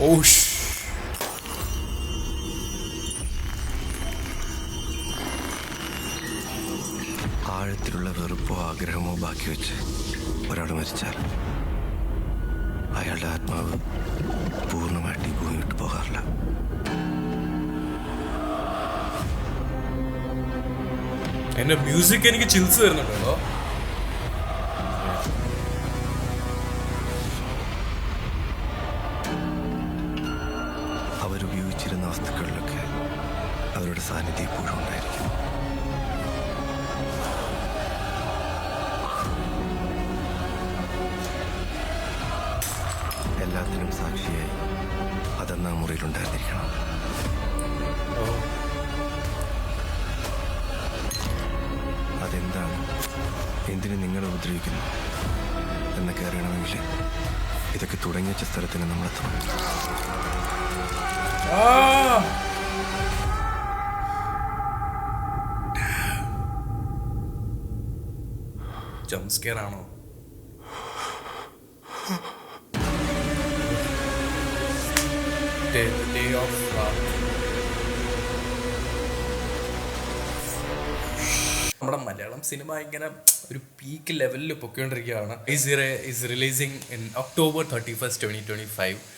ഓഷ് ആഴത്തിലുള്ള വെറുപ്പോ ആഗ്രഹമോ ബാക്കി വെച്ച് ഒരാൾ മരിച്ചാൽ അയാളുടെ ആത്മാവ് പൂർണമായിട്ട് ഈ ഭൂമി വിട്ടു പോകാറില്ല. എന്റെ മ്യൂസിക് എനിക്ക് ചിൽസ് തരുന്നുണ്ടോ അവരുപയോഗിച്ചിരുന്ന വസ്തുക്കളിലൊക്കെ അവരുടെ സാന്നിധ്യം ഇപ്പോഴും ഉണ്ടായിരിക്കും. എല്ലാത്തിനും സാക്ഷിയായി അതെന്നാ മുറിയിലുണ്ടായിരുന്നിരിക്കണം അതെന്താണ്? എന്തിനു നിങ്ങളെ ഉപദ്രവിക്കുന്നു? എന്നൊക്കെ അറിയണമെങ്കിൽ ഇതൊക്കെ തുടങ്ങിയ ചിത്രത്തിന് നമ്മളെത്തണം uh, നമ്മുടെ മലയാളം സിനിമ ഇങ്ങനെ ഒരു പീക്ക് ലെവലിൽ പൊക്കൊണ്ടിരിക്കുകയാണ് is is releasing in October thirty first twenty twenty five